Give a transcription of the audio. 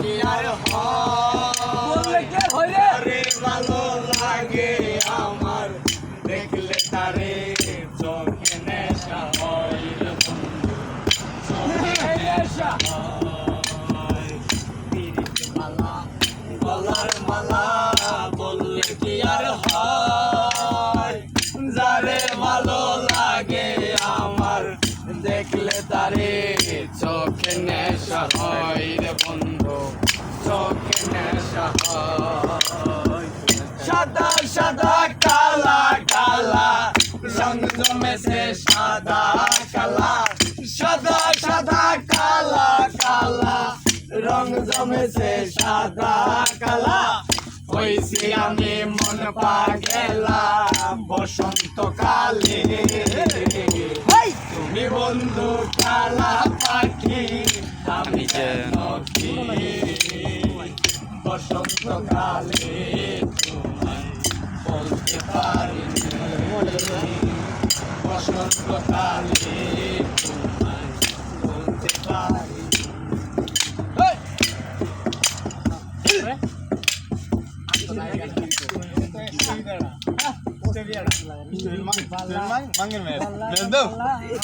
কি আর বললে কে রে আরে ভালো লাগে আমার দেখলে তারে চোখে নেশা হয় নেশা। হয়। মালা গলার মালা বললে কি আর হয় যারে ভালো লাগে আমার দেখলে তারে চোখে নেশা হয় রে বন্ধু সাদা সাদা কালা কালা রং জমেছে সাদা কালা সাদা সাদা কালা কালা রং জমেছে সাদা কালা হয়েছি আমি মন পাগেলা বসন্ত কালে তুমি বন্ধু কালা পাখি আমি যেন কি বসন্ত কালে বলতে পারি বসন্ত কালে তোমায় বলতে পারি Mang, mang, mang, mang, mang, mang, mang,